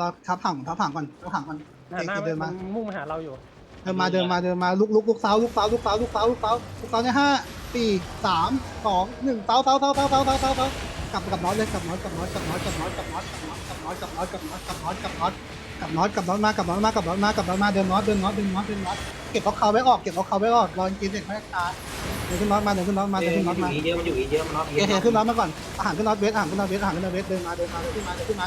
เราทับผังทับผังก่อนทับผังก่อนเดินมามุ่งมาหาเราอยู่ เดินมาเดินมาเดินมาลุกลุกลุกเสาลุกเสาลุกเสาลุกเสาลุกเสาลุกเสาเนี่ยห้าสี่สามสองหนึ่งเสาเสาเสาเสาเสาเสาเสาากลับกลับน้อยเลยกลับน้อยกลับน้อยกลับน้อยกลับน้อยกลับน้อยกลับน้อยกลับน้อยกลับน้อยกลับน้อยกลับน้อยกลับน้อยกลับน้อยมากลับน้อยมากลับน้อยมากลับน้อยมาเดินน็อตเดินน็อตเดินน็อตเดินน็อตเก็บเอาเขาไว้ออกเก็บเอาเขาไว้ออกรอนกินเสร็จไม่ตาเดินขึ้นน็อตมาเดินขึ้นน็อตมาเดินขึ้นน็อตมา เยอะมันอยู่อีเยอะมันน็อตเยเอขึ้นน็อตมาก่อนอาหารขึ้นน็อตเวทอาหารขึ้นน็อตเวทอาหารขึ้นน็อตเวทเดินมาเดินมาเดินขึ้นมาเดินขึ้นมา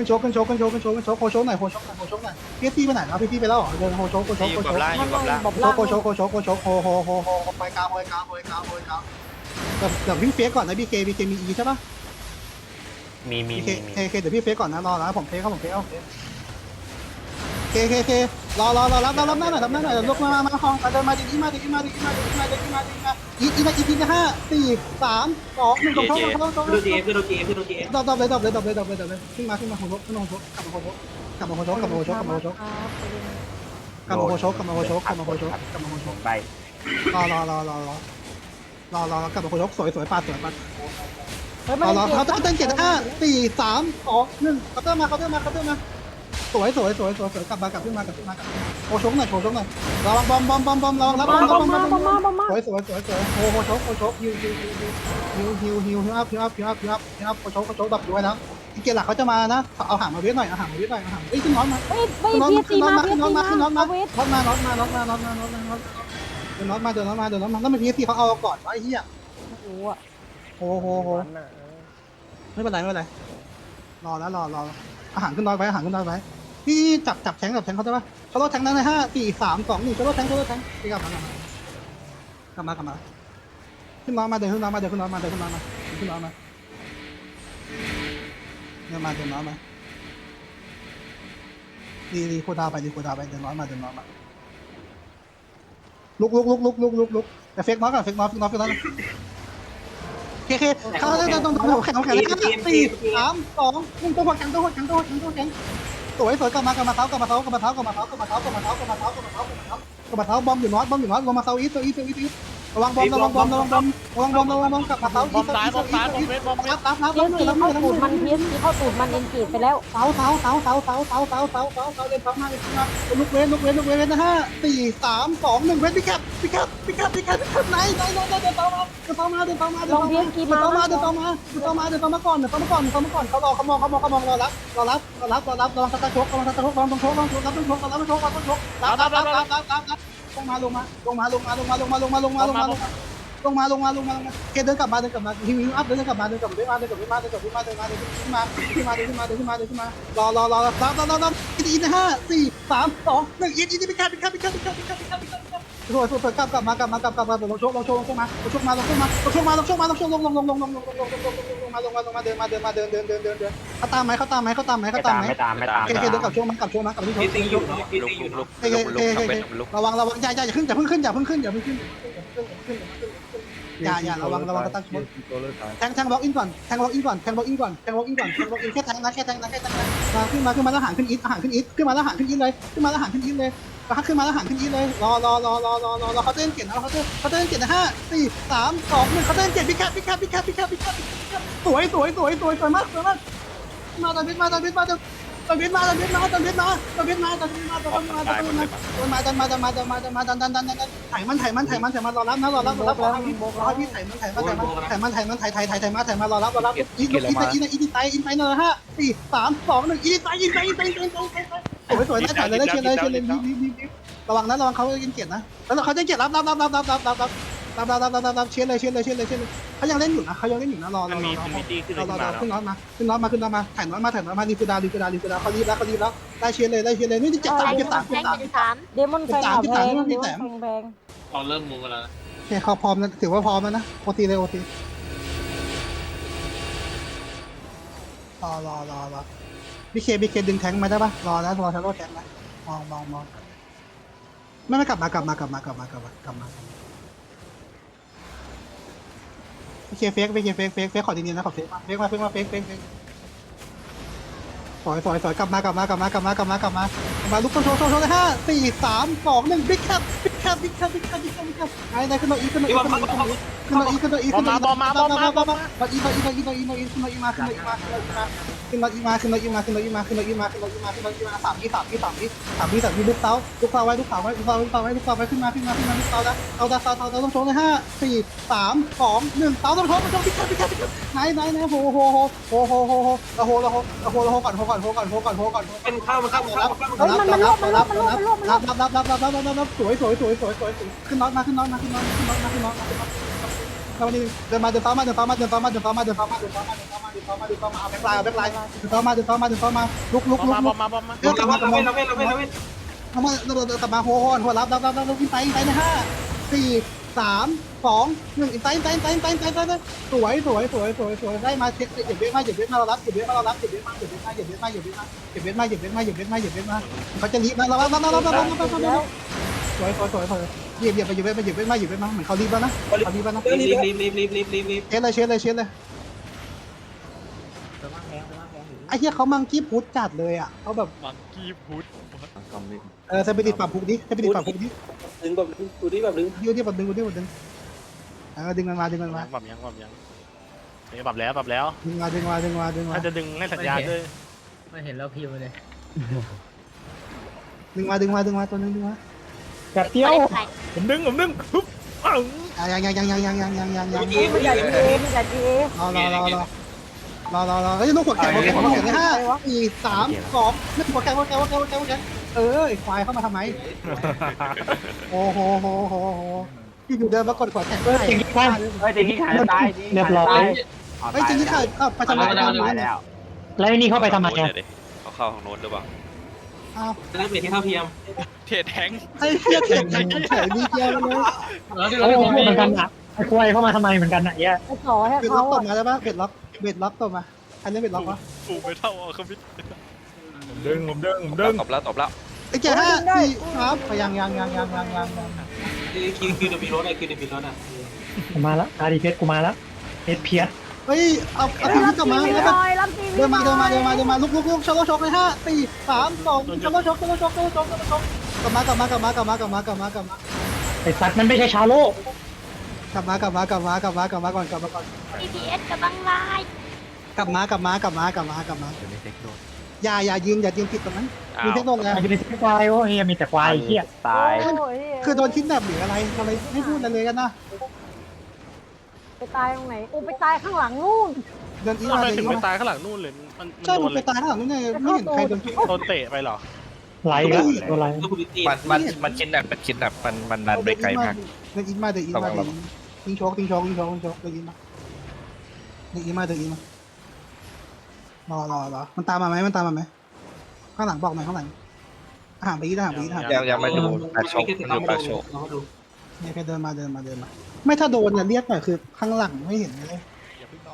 ขึ้นโชกขึ้นโชกขึ้นโชกขึ้นโชกขึ้นโชกโคโชกหน่อยโคโชกหน่อยโคโชกหน่อยพี่พี่ไปไหนแล้วพี่พี่ไปแล้วเหรอเดินโคโชกโคโชกที่อโคยู่โชกับกล่างอยู่กับล่างบอกโชล่าง โคโชกโคโชกโคโชกโคโฮโฮโฮไปกลางโฮกลางโฮกลางโฮกลางเดี๋ยววิ่งเฟสก่อนนะบีเคบีเคมีอีใช่ปะมีมีบีเคมีมีเคเคเดี๋ยวพี่เฟสก่อนนะรอนะผมเฟสครับผมเฟสโอเคเคเคเครอรอรอรับรับหน้าหน่อยรับหน้าหน่อยลุกมามาห้องเดินมาดีมาดีมาดีมาดีมาดีมาดีมา อีอีมาอีพีนะห้าสี่สามสองหนึ่งตรงตรงตรงตรงขึ้นโดจีเอขึ้นโดจีเอขึ้นโดจีเอดอบดอบเลยดอบเลยดอบเลยดอบเลยดอบเลยขึ้นมาขึ้นมาโคโชกขึ้นมาโคโชกกลับมาโคโชกกลับมาโคโชกกลับมาโคโชกกลับมาโคโชกครับกลับมาโคโชกกลับมาโคโชกกลับมาโคโชกกลับมาโคโชกไปรอรอรอรอรอรอรอกลับมาโคโชกสวยสวยปาดสวยปาดเฮ้ยรอรอมันเขาต้องเต้นเจ็ดห้าสี่สามสองหนึ่งเขาเต้นมาเขาเต้นมาเขาเต้นมา สวยสวยสวยสวยสวยกลับมากลับขึ้นมากลับขึ้นมากลับโคโชกหน่อยโคโชกหน่อยระวังบอมบอมบอมบอมระวังรับบอมมาบอมบอมมาบอมมามามาสวยสวยสวยสวยโคโคโชกโคโชกฮิวฮิวฮิวฮิวฮิวฮิวฮิวอัพฮิวอัพฮิวอัพฮิวอัพฮิวอัพโคโชกโคโชกดับด้วยนะที่เกหลักเขาจะมานะเอาหางมาเวทหน่อยเอาหางมาเวทหน่อยเอาหางเอ้ยขึ้นน้อยมาเฮ้ยไม่ขึ้นน้อยพีมาซีขึ้นน้อยมามาพีขึ้นซีน้อยมามาเอาเวทน็อตมาน็อตมาน็อตมาน็อตมาน็อตมาเดินน็อตมาเดินน็อตมาเดินน็อตมาแล้วเป็นพีซีเขาเอาก่อนวะไอ้เหี้ยโอ้โหอะโอ้โหโหไม่เป็นไรไม่เป็นไรรอแล้วรอรออาหารขึ้นน้อยไว้อาหารขึ้นน้อยไว้ พี่จับจับแทงจับแทงเขาได้ปะเขาโดนแทงนั้นในห้าสี่สามสองหนึ่งเขาโดนแทงเขาโดนแทงพี่กลับมากลับมากลับมากลับมาขึ้นน้อยมาเดินขึ้นน้อยมาเดินขึ้นน้อยมาเดินขึ้นน้อยมาขึ้นน้อยมาเดินมาเดินน้อยมาดีดีโคดาไปดีโคดาไปเดินน้อยมาเดินน้อยมาลุกลุกลุกลุกลุกลุกลุกแต่เฟกน้อยก่อนเฟกน้อยเฟกน้อยเฟกน้อยเคเคเขาต้องต้องต้องแข่งแข่งสี่สามสองหนึ่งตัวหัวแข็งตัวหัวแข็งตัวหัวแข็งตัวหัวแข็ง สวยสวยกลับมากลับมาเท้ากลับมาเท้ากลับมาเท้ากลับมาเท้ากลับมาเท้ากลับมาเท้ากลับมาเท้ากลับมาเท้ากลับมาเท้า กลับมาเท้าบอมอยู่น้อยบอมอยู่น้อยลงมาเท้าอีทตัวอีทตัวอีทตัวอีทระวังบอมระวังบอมระวังบอมระวังบอมระวังบอมกลับมาเท้าอีทตัวอีทตัวอีทตัวอีทรับรับรับพีรับซีรับเข้ารับตูดมันพีซีเข้าตูดมันเอ็นกีดไปแล้วเท้าเท้าเท้าเท้าเท้าเท้าเท้าเท้าเท้าเท้าเดินเท้ามาเดินมาลุกเว้นลุกเว้นลุกเว้นนะห้าสี่สามสองหนึ่งเว้นพี่แคปพี่แคปพี่แคปพี่แคปพี่แคปไหนไหนไหนเดินเท้ามาเดินเท้ามาเดินเท้ามาเดินเท้ามาเดินเท้ามาเดินเท้ามาเดินเท้ามาเดินเท้ามาก่อนเดินเท้ามาก่อนเดินเท้ามาก่อนเขารอเขามองเขามองเขามองรอรับรอรับรอรับรอรับรอรับตะชกรอตะชกรอต้องชกรอต้องชกรับต้องชกรับต้องชกรับต้องชกรับรับรับรับรับรับ ลงมาลงมาลงมาลงมาลงมาลงมาลงมาลงมาลงมาลงมาลงมาลงมาลงมาลงมาเกเดินกลับมาเดินกลับมาฮิวฮิวอัพเดินกลับมาเดินกลับมาเดินกลับมาเดินกลับมาเดินกลับมาเดินขึ้นมาขึ้นมาเดินขึ้นมาเดินขึ้นมาเดินขึ้นมารอรอรอรับรับรับรับอีอีนะห้าสี่สามสองหนึ่งอีอีนี่ไปแค่ไปแค่ไปแค่ไปแค่ไปแค่ไปแค่ไปแค่ สวยสวยสวยกลับกลับมากลับมากลับกลับมาลงโชกลงโชกลงโชกมาลงโชกมาลงโชกมาลงโชกมาลงโชกมาลงโชกลงลงลงลงลงลงลงลงลงลงลงมาลงมาลงมาเดินมาเดินมาเดินเดินเดินเดินเดินเขาตามไหมเขาตามไหมเขาตามไหมไม่เขาตาตามมไหมไม่ตามไม่ตามโอเกเกเดินกลับโชกมากลับโชกมากลับที่โชพีกซีอยู่พีลุกซีอยู่ลุกเฮ้ยลุกเฮ้ลุยกเฮ้ยทำเป็เฮ้นยลุกระวังระวังอย่าอย่าอย่าขึ้นอย่าเพิ่งขึ้นอย่าเพิ่งขึ้นอย่าเพิ่งขึ้นอย่าอย่าระวังระวังกระตั้งชนแทงแทงบล็อกอินก่อนแทงบล็อกอินก่อนแทงบล็อกอินก่อนแทงบล็อกอินก่อนแทงบล็อกอินแค่แทงนะแค่แทงนะแค่แทงนะมาขึ้นมาขึ้นมาแล้วหางขึ้นอีทหางขึ้นอีทขึ้นมาแล้วหางขึ้นอีทเลยขึ้นมาแล้วหางขึ้นอีทเลย มาขึ้นมาแล้วหางขึ้นอีเลยรอรอรอรอรอรอรอเขาเต้นเก่งนะเขาเต้นเขาเต้นเก่งนะห้าสี่สามสองหนึ่งเขาเต้นเก่งพี่แคปพี่แคปพี่แคปพี่แคปพี่แคปสวยสวยสวยสวยสวยมากสวยมากมาตอนบิดมาตอนบิดมาตอนบิดมาตอนบิดมาตอนบิดมาตอนบิดมาตอนบิดมาตอนบิดมาตอนบิดมาดันมาดันมาดันมาดันมาดันมาดันดันดันดันถ่ายมันถ่ายมันถ่ายมันถ่ายมันรอรับนะรอรับรอรับรอรับรอพี่ถ่ายมันถ่ายมันถ่ายมันถ่ายมันถ่ายมันถ่ายถ่ายถ่ายถ่ายมาถ่ายมารอรับรอรับอีกอีกอีกอีกอีกไตอีกไตนั่นแหละฮะสี่สามสองหนึ่งอีกไตอีกไตอีกไตอีกไตอีกไต สวยสวยได้ถ่ายเลยได้เชียร์เลยเชียร์เลยรีบรีบรีบรีบระวังนะระวังเขาเล่นเกียรตินะแล้วเขาจะเกียรติรับรับรับรับรับรับรับรับรับรับรับรับรับเชียร์เลยเชียร์เลยเชียร์เลยเชียร์เลยเขายังเล่นอยู่นะเขายังเล่นอยู่นะรอรมัอนรมีอมันมีตีขึ้นรอรอขึ้นรอมาขึ้นน้อยมาขึ้นน้อยมาขึ้นน้อยมาถ่ายน้อยมาถ่ายน้อยมารีบดารีบดารีบดาเขารีบแล้วเขารีบแล้วได้เชียร์เลยได้เชียร์เลยนี่เจ็บสามเจ็บสามเจ็บสามเดมอนแพงอะแพงเดมอนแพงแพงเราเริ่มมูกันแล้วโอเคเขาพร้อมนะถือว่าพร้อมแล้วนะโอทีเลยโอทีรอรอรอรอ บีเคบีเคดึงแทงมาได้ปะรอนะรอชาโลแทงนะมองมองมองไม่ไม่กลับมากลับมากลับมากลับมากลับมากลับมาไปเคเฟกไปเคเฟกเฟกเฟกขอดีๆนะขอเฟกมาเฟกมาเฟกมาเฟกเฟกเฟกสวยสวยสวยกลับมากลับมากลับมากลับมากลับมากลับมามาลุกโชว์โชว์โชว์เลยห้าสี่สามสองหนึ่งบิ๊กแคป คปบิ๊กแคปบิ๊กแคปบิ๊กแคปบิ๊กแคปไอ้นายขึ้นมาอีกขึ้นมาอีกขึ้นมาอีกขึ้นมาอีกขึ้นมาอีกขึ้นมาอีกขึ้นมาอีกขึ้นมาอีกมาอีมาอีมาอีมาอีมาอีขึ้นมาอีมาขึ้นมาอีมาขึ้นมาอีมาขึ้นมาอีมาขึ้นมาอีมาขึ้นมาอีมาขึ้นมาอีมาขึ้นมาอีมาสามยี่สามยี่สามยี่สามยี่สามยี่ลุกเต้าลุกเต้าไว้ลุกเต้าไว้ลุกเต้าลุกเต้าไว้ลุกเต้าไว้ขึ้นมาขึ้นมาขึ้นมาลุกเต้าแล้วเอาดาเต้าเต้าเต้าต้องชว์เลยห้าสี่สามสองหนึ่งเต้าต้องชว์ต้องชว์บิ๊กแคปบิ๊กแคปบิ๊กแคปไหนไหนไหนโหโหโหโหโหโหโหโหโหโหโหโหก่อนโหก่อนโหก่อนโหก่อนโหก่อนเป็นข้าวมันข้าวมันข้าวมันข้าวเฮ้ยมันมันรวบมันรวบมันรวบมับรับรับรับรับรับรับรับรับสวยสวยสวยสวยสวยขึ้นน็อตมาขึ้นน็อตมาขึ้นน็อตขึ้นน็อตมาขึ้นน็อตมาขึ้นน็อตมาวันนี้เดินมาเดินฟ้ามาเดินฟ้ามาเดินฟ้ามาเดินฟ้ามาเดินฟ้ามาเดินฟ้ามาเดินฟ้ามาเดินฟ้ามาเดินฟ้ามาเอาแบ็คไลน์เอาแบ็คไลน์เดินฟ้ามาเดินฟ้ามาเดินฟ้ามาลุกลุกลุกมาบลุอกมมาบอมมาเดินกลับมาเราเว้นเราเว้นเราเว้นเราเว้นเอามาเดินกลับมาโหนหัวรับรับรับรับขึ้นไปไปในห้าสี่สามสองหนึ่งไต่ไต่ไต่ไต่ไต่ไต่สวยสวยสวยสวยสวยได้มาเช็คเหยียบเวทมาเหยียบเวทมาเรารับเหยียบเวทมาเรารับเหยียบเวทมาเหยียบเวทมาเหยียบเวทมาเหยียบเวทมาเหยียบเวทมาเหยียบเวทมาเหยียบเวทมาเหยียบเวทมาเขาจะรีบนะเรารับรับรับรับรับรับรับแล้ว สวยสวยสวยสวยเหยียบเหยียบไปเหยียบไปเหยียบไปมาเหยียบไปมาเหมือนเขารีบแล้วนะเขารีบแล้วนะรีบรีบรีบรีบรีบรีบรีบเช็ดเลยเช็ดเลยเช็ดเลยไอ้เหี้ยเขามังกี้พุทธจัดเลยอะเขาแบบมังกี้พุทธเออเซปิริตปรับพุกดิเซปิริตปรับพุกดิดึงแบบดูดิแบบดึงยูที่ปรับดึงยูที่ปรับดึงเออดึงมันมาดึงมันมาปรับยังปรับยังนี่ปรับแล้วปรับแล้วดึงมาดึงมาดึงมาดึงมาถ้าจะดึงให้สัญญาณด้วยไม่เห็นแล้วพิวเลยดึงมาดึงมาดึงมาตัวนึงดึงมา แบบเดียว ผมดึงผมดึงปุ๊บปังยังยังยังยังยังยังยังยังยังเกมมันไม่จัดได้จีเอมันจัดจีเอรอรอรอรอรอรอรอเฮ้ยลูกหัวแข็งหัวแข็งหัวแข็งห้าสี่สามสองนึกหัวแข็งหัวแข็งหัวแข็งหัวแข็งหัวแข็งเออควายเข้ามาทำไมโอ้โหโหโหโหที่อยู่เดินมากดขวดแข่งเฮ้ยจริงที่ข้างเฮ้ยจริงที่ขายจะตายเรียบร้อยเฮ้ยจริงที่ขาดอ้าวไปทำไมตายทำไมแล้วแล้วไอ้นี่เข้าไปทำไมโน้ตอะเนี่ยดิเขาเข้าของโน้ตหรือเปล่า อ้าวเริ่มเปลี่ยนที่เท่าเทียมเทแทงไอ้เหี้ยแข่งแข่งแข่งมีเกียร์เลยโอ้โหเหมือนกันอะไอ้ควายเข้ามาทำไมเหมือนกันอะเหี้ยไอ้ต่อให้เบ็ดล็เขาอกตอะบมาได้ปะเบ็ดล็อกเบ็ดล็อกตบมาอันนี้เบ็ดล็อกวะปูไม่เท่าเอาคอมพิวผมดึงผมดึงผมดึงตบแล้วตบแล้วไอ้เกียร์ห้าสี่ครับยังยังยังยังยังยังยังคิวคิวเดบิรถอะคิวเดบิรถอะกูมาแล้วอาดีเพชรกูมาแล้วเพชรเพียรเเฮ้ยเอาเอาทีมนี้กลับมาเดินมาเดินมาเดินมาเดินมาลุกลุกลุกชกชกเลยห้าสี่สามสองชกชกชกชกชกชกชกกลับมากลับมากลับมากลับมากลับมากลับมากลับมาไอสัตว์มันไม่ใช่ชาโลกกลับมากลับมากลับมากลับมากลับมาก่อนกลับมาก่อน BTS กับบังไลกลับมากลับมากลับมากลับมากลับมาอย่าอย่ายิงอย่ายิงผิดตรงนั้นมีเทคโนโลยีมันจะมีแต่ควายโอ้ยมีแต่ควายเหี้ยตายคือโดนคิดแบบหรืออะไรอะไรไม่พูดอะไรเลยกันนะ ไปตายตรงไหนโอ้ไปตายข้างหลังนู่นเดินอีทำมาไมเดินถึอีงไปมาตายข้างหลังนู่นเลยมันมันใช่โดมันนเลไปยตายข้างหลังนู่นไงไม่เห็นใครโดนคิดโดนเตะไปเหรอไหลแล้วตัวไหลแล้วคุณดิตีมันมันมันชิ้นหนักมันชิ้นหนักมันมันดันไปไกลมาก เดินอีมาเดินอีมาเดินทิ้งโชกทิ้งโชกทิ้งโชกทิ้งโชกเดินอีมาเดินอีมาเดินอีมารอรอรอมันตามมาไหมมันตามมาไหมข้างหลังบอกหน่อยข้างหลังห่างไปอีกห่างไปอีกห่างไปยังยังไม่ดูปากโชกมันดูปากโชกเราดู เนี่ยแค่เดินมาเดินมาเดินมา ไม่ถ้าโดนเนี่ยเรียกหน่อยคือข้างหลังไม่เห็นเลย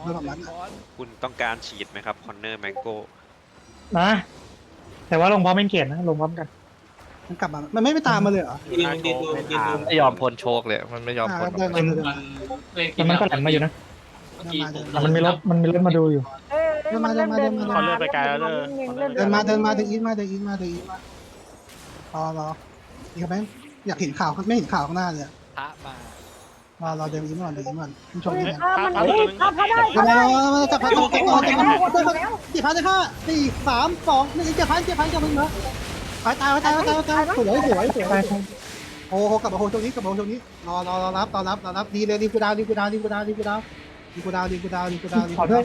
โดนแบบนั้นคุณต้องการฉีดไหมครับคอนเนอร์แมงโก้นะ แต่ว่าลงพร้อมเป็นเกียรตินะลงพร้อมกัน มันกลับมา มันไม่ไปตามมาเลยเหรอยืนยืนดูยืนดูไม่ยอมพ้นโชคเลย มันไม่ยอมอ่าพ้นเดินมาเดินมา แต่มันก็แหลมมาอยู่นะเดินมาเดินแต่มันมีรถมันมีรถมาดูอยู่เอ้ยเดินมาเดินมาเดินมาเขาเลื่อนไปไกลแล้วเด้อ เดินมาเดินมาเดินอีทมาเดินอีทมาเดินอีทมารอรออีกครับแม่ อยากเห็นข่าวไม่เห็นข่าวข้างหน้าเลยพระมารอรอเดินอีทก่อนเดินอีทก่อนคุณชมเฮ้ยเนี่ยฆ่ามันดิฆ่าพระได้เดิฆ่านได้มาจับพันจับพันจับพันจับพันจีพันจะฆ่าสี่สามสองหนึ่งเจ็บพันเจ็บพันจับพันเหรอตายตายตายตายตายสวยสวยสวยไปโอ้โหกลับมาโฮตรงนี้กลับมาโฮตรงนี้รอรอรอรับรอรับรอรับดีเลยรีกูดาวรีกูดาวรีกูดาวรีกูดาวรีกูดาวรีกูดาวรีกูดาวรีขอกูด้ดาววย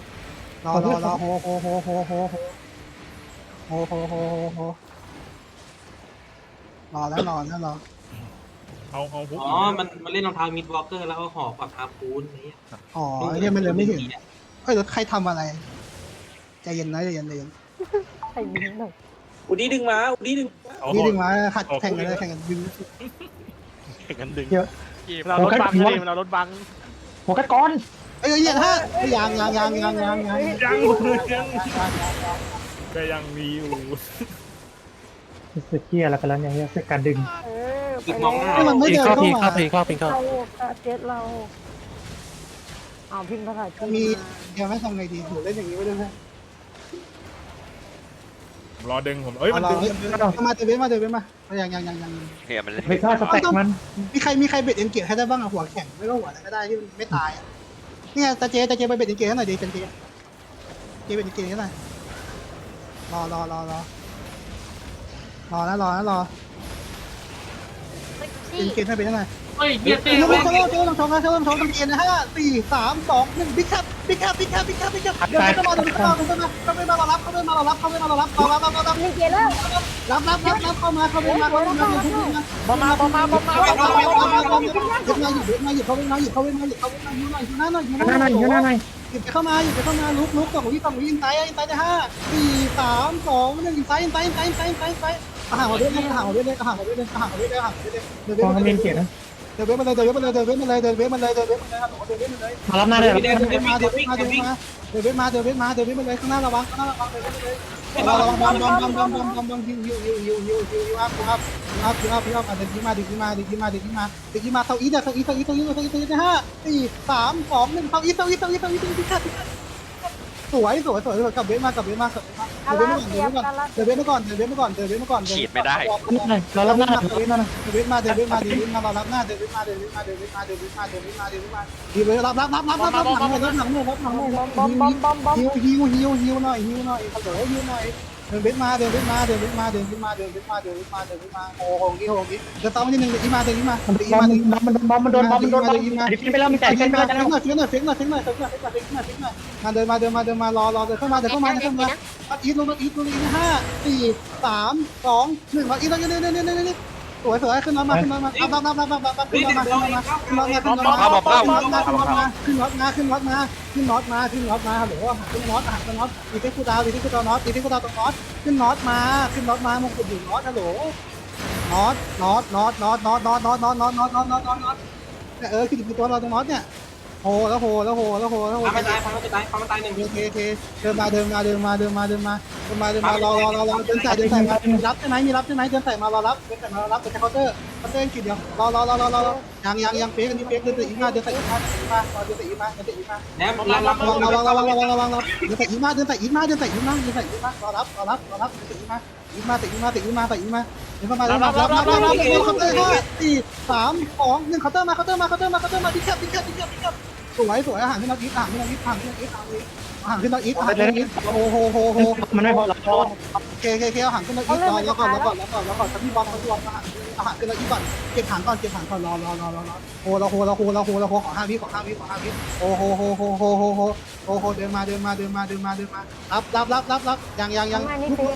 รอรอรอโฮโฮโฮโฮโฮโฮโฮโฮโฮโฮรอแล้วรอแล้วรอ เอาเอาฮุกอ๋อ มันมันเล่นรองเท้ามิดวอล์กเกอร์แล้วก็ห่อกับทาปูนนี่อ๋อเนี่ยมันเลยไม่เห็นเอ้ยแล้วใครทำอะไรใจเย็นนะใจเย็นใจเย็นใส่บินหน่อยอุดีดึงมาอุดีดึงเอานี่ดึงมาขัดแข่งกันเลยแข่งกันดึงแข่งกันดึงเยอะเรารถบังดิเรารถบังโฟกัสก่อนเอ้ยเย็นฮะยางยางยางยางยางยางยังยังก็ยังมีอยู่เสือเกียอะไรไปแล้วเนี่ยเสือการดึงเออไปดึงมองหน้ามันไม่เดินเข้ามาเราเจ็ดเราเอาพิมพ์ภาษาจีนมีเดี๋ยวไม่ทำไงดีหนูเล่นอย่างนี้ไปเลยไหมผมรอดึงผมเอ้ยมันดึงมาเดินเว้นมาเดินเว้นมาอย่างอย่างอย่างอย่างเฮียมันเล่นไปฆ่าสแต็กมันมีใครมีใครเบ็ดเอ็นเกียร์ให้ได้บ้างอะหัวแข็งไม่ก็หัวอะไรก็ได้ที่มันไม่ตายอะนี่ไงตาเจตาเจไปเบ็ดเอ็นเกียร์ให้หน่อยดิตาเจเจเบ็ดเอ็นเกียร์ให้หน่อยรอรอรอรอรอนะรอนะรอ เอ็นเกียร์ให้เป็นยังไงเฮ้ยเฮียเต้เริ่มแม่งชมเริ่มชมเริ่มชมต้องเกียร์นะห้าสี่สามสองหนึ่งบิ๊กแคปบิ๊กแคปบิ๊กแคปบิ๊กแคปบิ๊กแคปเดี๋ยวเข้ามาเดี๋ยวเข้ามาเดี๋ยวเข้ามาเข้ามาเรารับเข้ามาเรารับเข้ามาเรารับเรารับเรารับมีเกียร์แล้วรับรับรับรับเข้ามาเข้ามาเข้ามาเข้ามาเข้ามาบอมมาบอมมาบอมมาเข้ามาเข้ามาเข้ามาหยิบมาหยิบมาหยิบเข้าไปมาหยิบเข้าไปมาหยิบเข้าไปมาอยู่หน่อยอยู่หน้าหน่อยอยู่หหน้าหน่อยอยู่หน้าหน่อยหยิบเข้ามาหยิบเข้ามาลุกลุกสองวิสองวิอินไซด์อินไซด์ห้าสี่สามสองหนึ่งอินไซด์อินไซด์อินไซด์อินไซด์อินไซด์อินไซด์ห่างหัวเอาหารของเล่นอาหารของเล่นอาหารของเลยนอาหารของเล่นอาหารของเล่นเดินเว้ยมันเลยเดี๋ยวเว้ยมาเลยเดี๋ยวเว้ยมาเลยเดี๋ยวเว้ยมันเลยเดี๋ยวเว้ยมันเลยเดี๋ยวเว้ยมาเลยเดินเว้ยมาเลยมารับหน้าเลยเดี๋ยวเว้ยมาเดินเว้ยมาเดินเว้ยมาเดินเว้ยมาเดินเว้ยมาเดินเว้ยมันเลยข้างหน้าระวังข้างหน้าระวังเดินเว้ยเลยระวังบอมบอมบอมบอมบอมบอมบอมยิงยิงยิงยิงยิงยิงยิงอัพอัพอัพยิงอัพยิงอัพเดินยิงมาเดินยิงมาเดินยิงมาเดินยิงมาเดินยิงมาเตาอีทอะเตาอีทเตาอีทเตาอีทเตาอีทเตาอีทนะฮะสี่สามสองหนึ่งเตาอีทเตาอีทเตาอีทเตาอีทเตาอีท สวยสวยสวยสวยกลับเว้นมากลับเว้นมากลับเว้นมาอาเดินราเว้นเซียก่อนอาราเดินเว้นมาก่อนเดินเว้นมาก่อนเดินเว้นมาก่อนเดินเว้นมาก่อนเรารับหน้าเดินเว้นมาเดินเว้นมาเดินเว้นมาเดินเว้นมาเรารับหน้าเดินเว้นมาเดินเว้นมาเดินเว้นมาเดินเว้นมาเดินเว้นมาเดินเว้นมาดีเลยรับรับรับรับรับรับหลังเลยรับหลังเลยรับหลังเลยบอมบอมบอมบอมบอมฮิวฮิวฮิวฮิวหน่อยฮิวหน่อยฮัลโหลฮิวหน่อย เดินเว้นมาเดินเว้นมาเดินเว้นมาเดินเว้นมาเดินเว้นมาเดินเว้นมาเดินเว้นมาโอ้โหงี้โอ้โหงี้เดินตามมาทีนึงเดินมาเดินมามันเดินบอมามเดินมามันโดนบอมมันโดนบอมมันโดนบอมดิฟินไปแล้วมีแต่เฟฟิกนหไปน่แล้อวยจะเฟกหน่อยเฟกหน่อยเฟกหน่อยเฟกหน่อยเฟกหน่อยเฟกหน่อยเฟกหน่อยมาเดินมาเดินมาเดินมารอรอเดินเข้ามาเดินเข้ามาเดินเข้ามาอัดอีทลงอัดอีทลงอีทห้าสี่สามสองหนึ่งอัดอีทลงนี่นี่นี่นี่นี่ สวยสวยขึ้นรถมาขึ้นรถมารับรับรับรับรับรับขึ้นรถมาขึ้นรถมาขึ้นรถมาขึ้นรถมาขึ้นรถมาขึ้นรถมาขึ้นรถมาขึ้นรถมาขึ้นรถมาขึ้นรถมาฮัลโหลขึ้นรถอะขึ้นรถตีที่กูดาวตีที่กูดาวน็อตตีที่กูดาวตรงน็อตขึ้นน็อตมาขึ้นน็อตมามงกุฎอยู่น็อตฮัลโหลน็อตน็อตน็อตน็อตน็อตน็อตน็อตน็อตน็อตน็อตน็อตน็อตน็อตน็อตเนี่ยเออคือกี่ตัวเราตรงน็อตเนี่ย โหแล้วโหแล้วโหแล้วโหแล้วโหพามันตายพามันตายพามันตายหนึ่ง โอเคโอเคเดินมาเดินมาเดินมาเดินมาเดินมาเดินมาเดินมารอรอรอรอเดินใส่เดินใส่มามีรับใช่ไหมมีรับใช่ไหมเดินใส่มารอรับเดินใส่มารอรับเดินใส่เคาน์เตอร์เคาน์เตอร์กินเดียวรอรอรอรอรอยังยังยังเป๊กอันนี้เป๊กเดินใส่อีมาเดินใส่อีมาเดินใส่อีมาเดินใส่อีมาเดินใส่อีมาแนมรับรับระวังระวังระวังระวังระวังระวังเดินใส่อีมาเดินใส่อีมาเดินใส่อีมาเดินใส่อีมารอรับรอรับรอรับเดินใส่อีมาอีมาใส่อีมาใส่อีมาใส่อีมาเดินเข้ามาเดินมารับรับรับรับเคาน์เตอร์ห้าสี่สามสองหนึ่งเคาน์เตอร์มาเคาน์เตอร์มาเคาน์เตอร์มาเคาน์เตอร์มาดิแคปดิแคปดิแคปดิแคป สวยสวยอาหารขึ้นนักอีทอาหารขึ้นนักอีทอาหารขึ้นนักอีทอาหารขึ้นนักอีทอาหารขึ้นนักอีทโอ้โหโหโหมันไม่พอเราพอเคเคเคอาหางขึ้นแล้วอีกรอแล้วก่อนแล้วก่อนแล้วก่อนแล้วก่อนถ้าพี่บอลเขาดวงอาหางเอาหางขึ้นแล้วอีกก่อนเก็บหางก่อนเก็บหางก่อนรอรอรอรอรอโหเราโหเราโหเราโหเราโหขอห้าวิขอห้าวิขอห้าวิโอ้โหโหโหโหโหโหโอ้โหเดินมาเดินมาเดินมาเดินมาเดินมารับรับรับรับรับยังยังยัง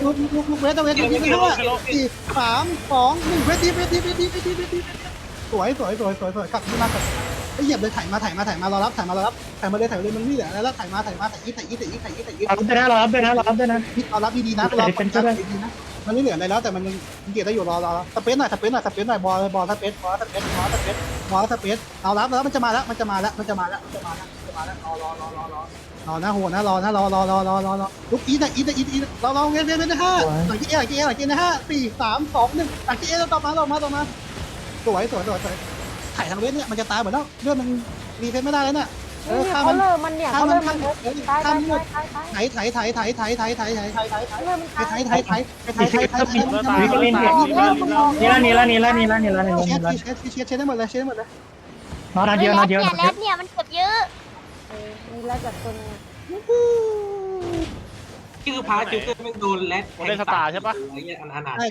ลุกลุกลุกลุกเวทเวทเวทเวทสี่สามสองหนึ่งเวทีเวทีเวทีเวทีเวทีสวยสวยสวยสวยสวยกลับที่มากลับ เหยียบเลยถ่ายมาถ่ายมาถ่ายมารอรับถ่ายมารอรับถ่ายมาเลยถ่ายเลยมันไม่เหลือแล้วถ่ายมาถ่ายมาถ่ายอีถ่ายอีถ่ายอีถ่ายอีถ่ายอีเรารับด้วยนะเรารับด้วยนะเรารับด้วยนะเอารับดีๆนะรอคนจัดดีๆนะมันไม่เหลืออะไรแล้วแต่มันยังเกียรได้อยู่รอรอสเปซหน่อยสเปซหน่อยสเปซหน่อยบอลบอลสเปซบอลสเปซบอลสเปซบอลสเปซเอารับแล้วมันจะมาแล้วมันจะมาแล้วมันจะมาแล้วมันจะมาแล้วมันจะมาแล้วรอรอรอรอรอรอนะโหนะรอนะรอรอรอรอรอรอลุกอีนะอีนะอีอีรอรอเงี้ยเงี้ยเงี้ยห้าหลังกี้เอหลังกี้เอหลังกี้นะห้าสี่สามสองหนึ่งหลังกี้เอต่อมาต่อมาต่อมาสวยสวยสวยสวย ถ่ายทางเวทเนี่ยมันจะตายหมดแล้วเลือดมันรีเฟซไม่ได้แล้วเนี่ยเออนี่ข้าเขามันเลิกมันเนี่ยเขาเลิกมันตายตายตายตายไถไถไถไถไถไถไถไถไถไถไถเลิกมันไถตายไถไถไถไถไถไถไถไถนี่ละนี่ละนี่ละนี่ละนี่ละนี่ละเช็นี่ดละเช็ดเช็ดเช็ดได้หมดเลยเช็ดได้หมดเลยนอนเดียวนอนเดียวนอนแรเดียวดเนี่ยมันเก็บเยอะมีแล้วจากคนชื่อพาจิวเกอร์มันโดนแรดไอ้เงี้ยอันอนาถใช่